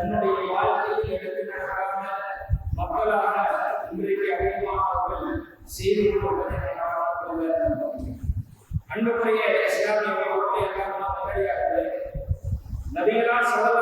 தன்னுடைய வாழ்க்கையில் எடுத்துக்காட்டாக மக்களாக இன்றைக்கு அதிகமானவர்கள் செய்து கொள்வதை அன்புக்குரிய இஸ்லாமிய மக்களுடைய நவீனா சகல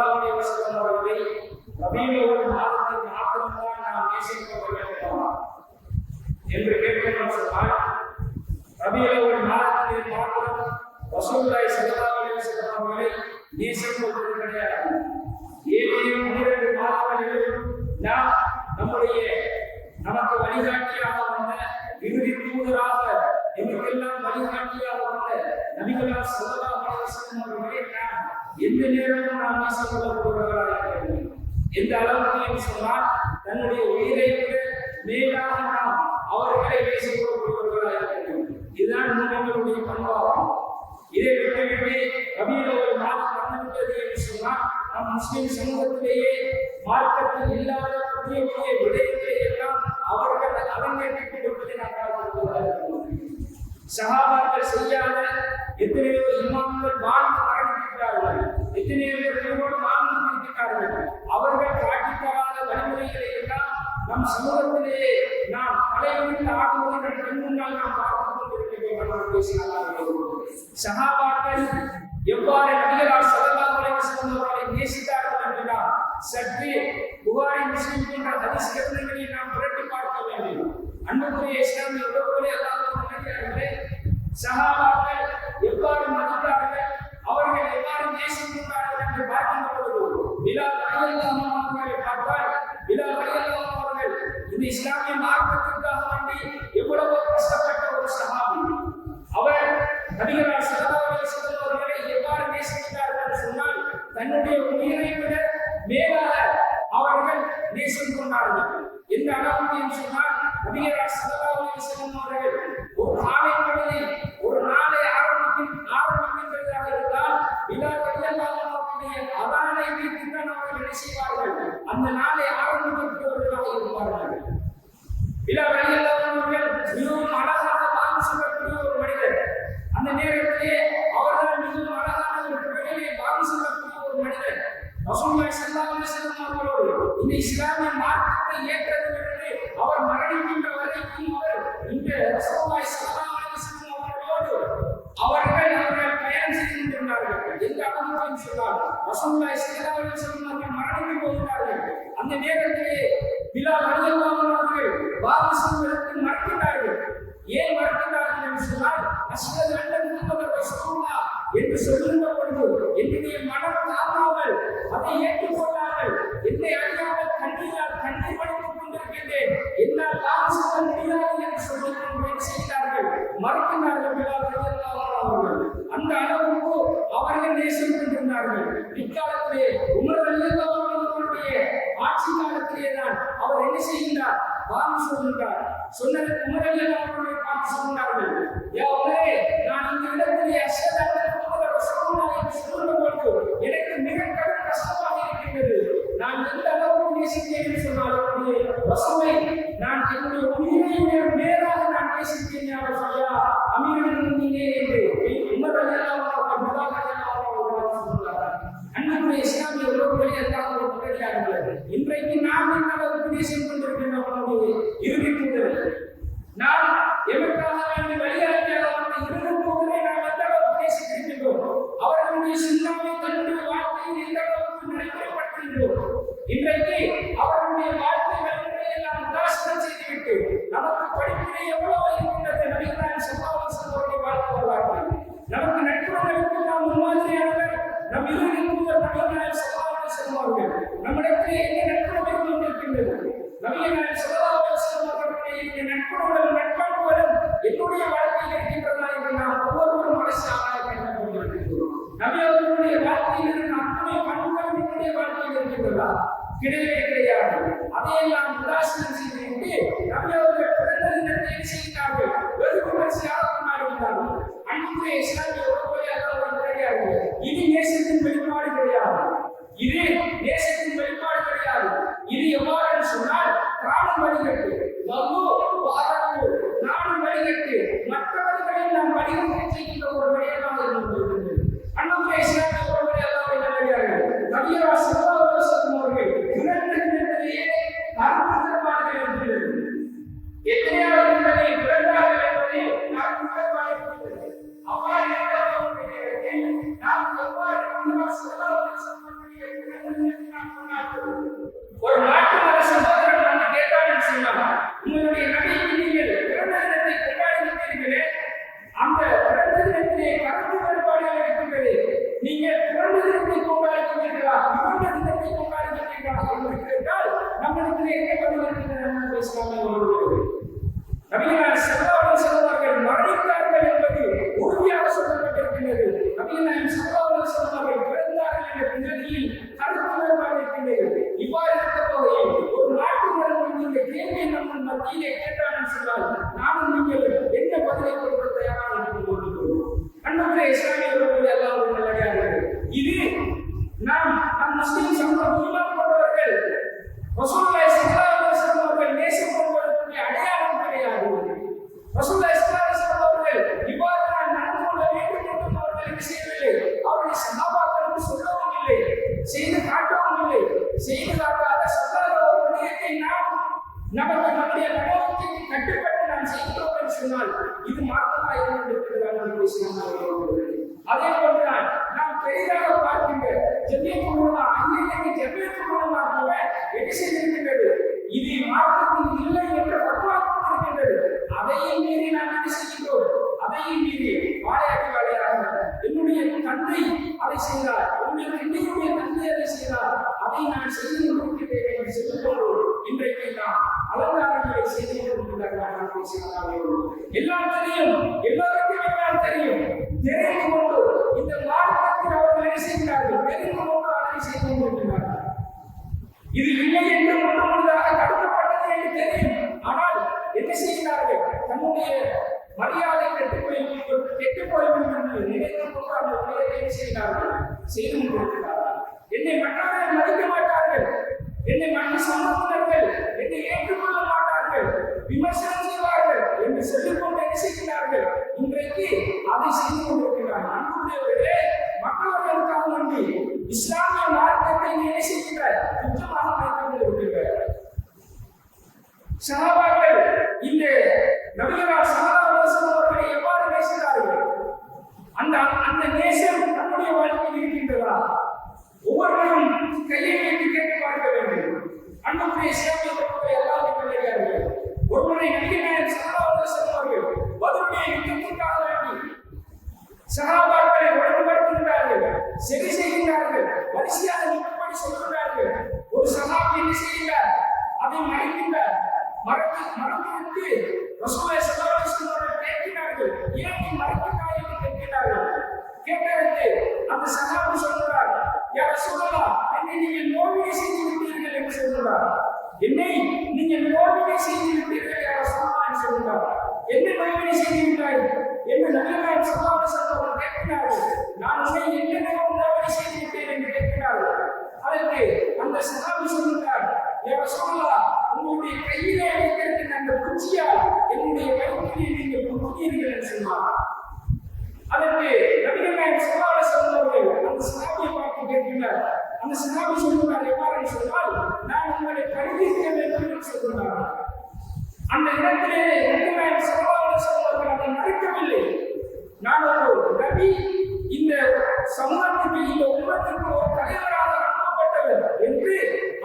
உயிரிழக்கும் நாம் ஆசைப்படப்படுவர்களாக எந்த அளவுக்கு சொன்னால் தன்னுடைய உயிரை விட மேலாக நாம் அவர்களை பேசப்படப்படுவர்களாக இதுதான் மூமின்களுடைய பண்பாகும் இதை விட்டுவிட்டு ரபியில் ஒரு நாள் நடந்துவிட்டது என்று சொன்னால் நம் முஸ்லிம் சமூகத்திலேயே மார்க்கத்தில் இல்லாத புதிய புதிய விடயங்களை எல்லாம் அவர்கள் அரங்கேற்றிக் கொள்வதை நாம் பார்க்கிறோம் சகாபா பேசினார்கள் சஹாபாக்கள் எவ்வாறு நபிகளார் சல்லல்லாஹு அலைஹி வஸல்லம் அவர்களை நேசித்தார்கள் என்றால் சற்று புகாரி முஸ்லிம் போன்ற ஹதீஸ் நாம் புரட்டி பார்க்க வேண்டும். அன்புக்குரிய இஸ்லாமிய உறவுகளே அல்லாஹ் சஹாபாக்கள் ரசூல்லா செல்லல்லாஹு அலைஹி மரணித்து போகிறார்கள் அந்த நேரத்திலே பிலா ரலியல்லாஹு அவர்கள் வாரிசுகளுக்கு மறக்கிறார்கள் ஏன் மறக்கிறார்கள் என்று சொன்னால் அஸ்லது அண்ணன் முகமது ரசூல்லா என்று சொல்லுகிற என்னுடைய மனம் வேண்டும் இக்காலத்திலே உமரவர்களுடைய ஆட்சி காலத்திலே தான் அவர் என்ன செய்கின்றார்? வாக்கு சொல்கின்றார். சொன்னதற்கு உமரவர்கள் அவர்களுடைய வாக்கு சொல்கின்றார்கள். இன்றைக்கு நபிகள் செல்லலாம் அவர்களுடைய நட்புடன் நட்பண்புகளும் என்னுடைய வாழ்க்கையில் இருக்கின்றதா என்று நாம் ஒவ்வொருவரும் மனசு ஆராய நபி அவர்களுடைய வாழ்க்கையில் இருக்கின்ற அத்தனை பெரிதாக பார்க்கின்றேன் ஜெபியத்துடன் அன்னைக்கு ஜெபியத்துடன் பார்க்கிறேன் என்ன செய்திருக்கின்றது இது மார்க்கத்தில் இல்லை என்ற பக்குவா அதையும் மீறி நான் என்ன செய்கின்றோம்? அதையும் மீறி வாழையாட்டி வாழையாக என்னுடைய தந்தை அதை செய்தார். என்னுடைய தந்தையுடைய தந்தை அதை செய்தார். அதை நான் செய்து கொண்டிருக்கின்றேன் என்று சொல்லும்போது இன்றைக்கு நாம் அலங்காரங்களை செய்து கொண்டிருக்கிறார்கள் எல்லா தெரியும் எல்லாருக்கும் எல்லாம் தெரியும். தெரிந்து இது இல்லை என்று முழுதாக தடுக்கப்பட்டது என்று தெரியும். ஆனால் என்ன செய்கிறார்கள்? தன்னுடைய மரியாதை கெட்டு போய் கெட்டு போய்விடும் என்று நினைத்து கொண்டு அந்த என்ன செய்கிறார்கள்? செய்து கொண்டிருக்கிறார்கள். என்னை மற்றவர்கள் மறுக்க மாட்டார்கள். என்னை மற்ற சமூகத்தினர்கள் என்னை ஏற்றுக்கொள்ள மாட்டார்கள். விமர்சனம் செய்வார்கள் என்று சொல்லிக்கொண்டு என்ன செய்கிறார்கள்? இன்றைக்கு அதை செய்து கொண்டிருக்கிறார்கள். அன்புடையவர்களே மற்றவர்களுக்காக நம்பி இஸ்லாமிய மார்க்க நீ என்ன செய்கின்றாய் குற்றமாக மயக்கம் விடுகின்றாய் சகாபா மறைக்கிறதுக்கு ரசூலுல்லாஹி ஸல்லல்லாஹு அலைஹி வஸல்லம் கேட்கிறார்கள். ஏன் நீ மறைக்கிறாய் என்று கேட்கிறார்கள். கேட்டதற்கு அந்த சகாபி சொல்கிறார் யார் சொல்லலாம் என்னை நீங்கள் நோவினை செய்து விட்டீர்கள் என்று சொல்கிறார். என்னை நீங்கள் நோவினை செய்து விட்டீர்கள் யார் சொல்லலாம் என்று சொல்கிறார். என்ன நோவினை செய்து விட்டாய்? என்ன நபிகள் ஸல்லல்லாஹு அலைஹி கேட்கிறார்கள். நான் உன்னை என்ன நோவினை செய்து விட்டேன் என்று கேட்கிறார்கள். அதற்கு அந்த சகாபி சொல்கிறார் உங்களுடைய கையிலே வைத்திருக்கிற அந்த குச்சியால் என்னுடைய வயிற்றிலே நீங்கள் குத்தினீர்கள் என்று சொன்னார். அதற்கு நபிகள் நாயகம் ஸல்லல்லாஹு அந்த சஹாபியை பார்த்து கேட்கிறார் அந்த சஹாபி சொல்லுவார் எவ்வாறு சொன்னால் நான் உங்களை கருதியிருக்க வேண்டும் என்று சொல்கிறார் அந்த இடத்திலே நபிகள் நாயகம் ஸல்லல்லாஹு அதை மறைக்கவில்லை. நான் ஒரு நபி இந்த சமூகத்துக்கு இந்த உலகத்திற்கு ஒரு தலைவராக அனுப்பப்பட்டவர் என்று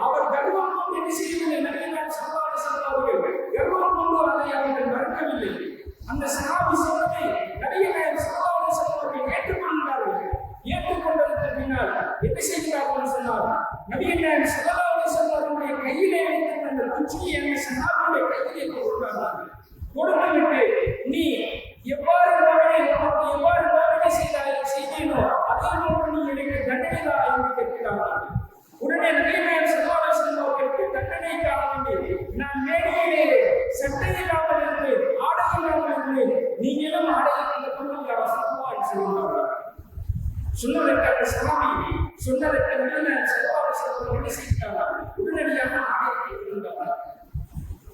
அவர் கர்வம் செய்யவில்லை நபிகள் நாயகம் ஸல்லல்லாஹு அவர்கள் கர்வம் கொண்டு அதை அவர்கள் அந்த சஹாபி சொன்னதை நபிகள் நாயகம் ஸல்லல்லாஹு அவர்கள் ஏற்றுக்கொண்டார்கள். ஏற்றுக்கொண்டதற்கு பின்னால் என்ன செய்கிறார்கள் என்று நபிகள் கையிலே வைத்திருந்த அந்த குச்சியை அந்த சஹாபியுடைய கையிலே கொடுத்தார்கள் கொடுத்துவிட்டு சொன்னதற்கு அந்த சகாமி சொன்னதற்கு நபிகள் ஸல்லல்லாஹு அலைஹி என்ன செய்தார்கள் உடனடியாக ஆடையை கொண்டார்கள்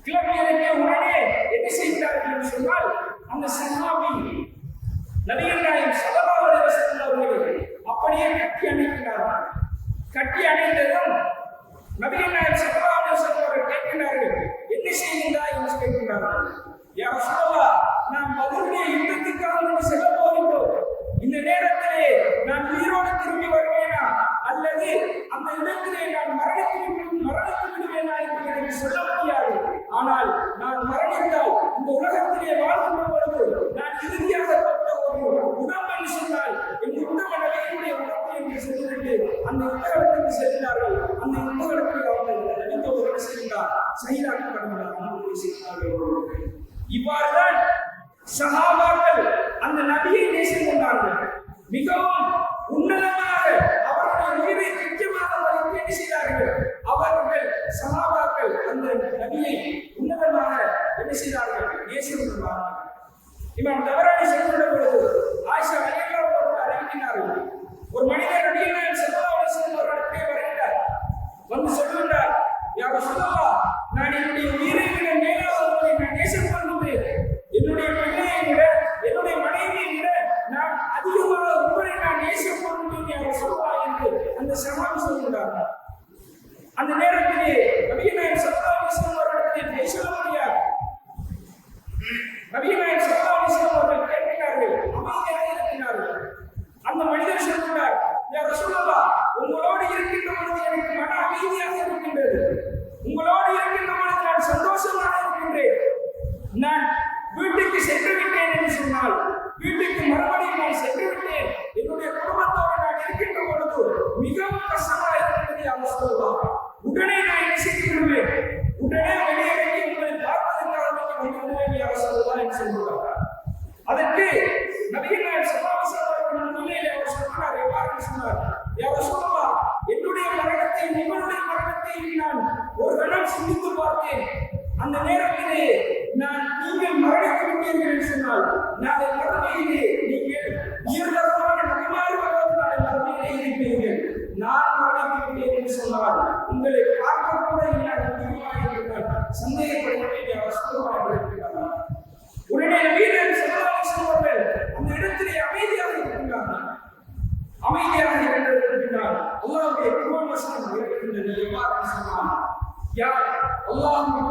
கிளம்பியதற்கு உடனே என்ன செய்கிறார்கள் என்று சொன்னால் அந்த சமாதி நபிகள் நாயகம் ஸல்லல்லாஹு அலைஹி வஸல்லம் அப்படியே கட்டி அணைக்கிறார்கள். கட்டி அணைந்ததும் நபிகள் நாயகம் ஸல்லல்லாஹு அலைஹி அவர்கள் கேட்கிறார்கள் என்ன செய்கின்றாய்? என்று கேட்கிறார்கள். யார் சொல்லவா நான் மதுரையை யுத்தத்துக்காக செல்ல போகின்றோம் இந்த நேரத்திலே நான் உயிரோடு திரும்பி வருவேனா? அல்லது அந்த இடத்திலே நான் மரணத்திற்கு மரணித்து விடுவேனா என்று எனக்கு சொல்ல முடியாது. ஆனால் நான் மரணித்தால் இந்த உலகத்திலே வாழ்கின்ற பொழுது நான் இறுதியாக தொட்ட ஒரு உடம்பு என்று சொன்னால் என் உடம்பு நபியினுடைய உடம்பு என்று சொல்லிவிட்டு அந்த யுத்தகலத்துக்கு செல்கிறார்கள். அந்த யுத்தகலத்தில் அவர்கள் நினைத்த ஒரு செய்கிறார் சைடாக்கப்படுகிறார் அனுமதி செய்கிறார்கள் இவ்வாறுதான் சகாபாக்கள் அந்த நபியை நேசிக் கொண்டார்கள். மிகவும் என்ன செய்தார்கள் அவர்கள் சகாபாக்கள் அந்த நபியை உன்னதமாக என்ன செய்தார்கள்? நேசிக் கொண்டார்கள் உடனே நபீனர் ஸல்லல்லாஹு அவர்கள் அந்த இடத்திலே அமைதியாக இருக்கின்றார்கள். அமைதியாக இருக்கின்றார். அல்லாஹ்வுடைய குர்ஆன் வசனம் இருக்கின்றது. எவ்வாறு சொன்னார் யார்? அல்லாஹுடைய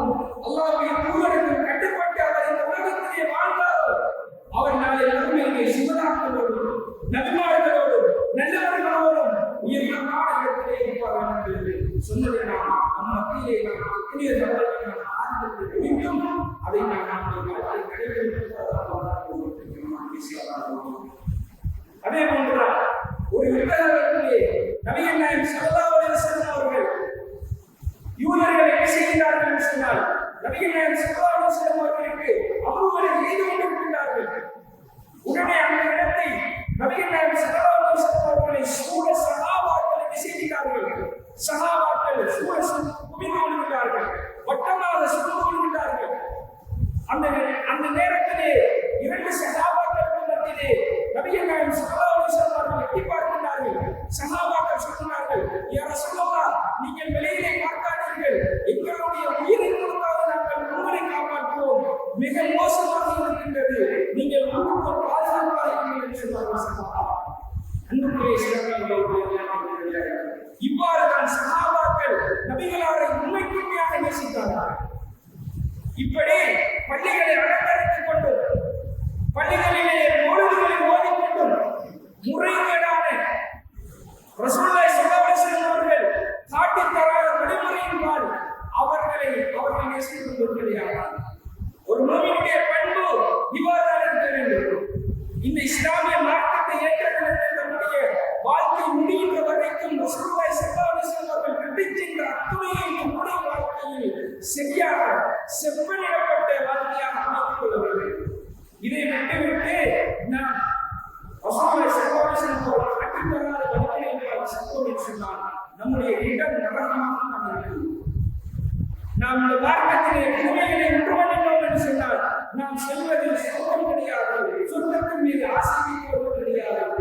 அதே போன்றுதான். ஒரு யுத்தகத்திலே நபிகள் நாயகம் ஸல்லல்லாஹு அலைஹி வஸல்லம் அவர்கள் யூதர்கள் என்ன செய்கிறார்கள் என்று சொன்னால் நபிகள் நாயகம் ஸல்லல்லாஹு அலைஹி வஸல்லம் அவர்களுக்கு அபூபக்கர் செய்து விட்டார்கள். உடனே அந்த இடத்தை நபிகள் நாயகம் ஸல்லல்லாஹு அலைஹி வஸல்லம் அவர்களை சூழ சஹாபாக்கள் என்ன செய்கிறார்கள் சஹாபாக்கள் சூழ குவிந்து கொள்கிறார்கள் வட்டமாக சுற்றி கொள்கிறார்கள் அந்த அந்த நேரத்திலே இரண்டு சகாபாக்களுக்கு மத்தியிலே நபிகள் நாயகம் ஸல்லல்லாஹு அலைஹி வஸல்லம் அவர்கள் எட்டி அவர்கள் நேசித்துக் கொண்டிருக்கிறார்கள் ஒரு நாம் இந்த மார்க்கத்திலே உண்மைகளை உருவணித்தோம் என்று சொன்னால் நாம் செல்வதில் சொர்க்கம் கிடையாது சொர்க்கத்தின் மீது ஆசை கிடையாது.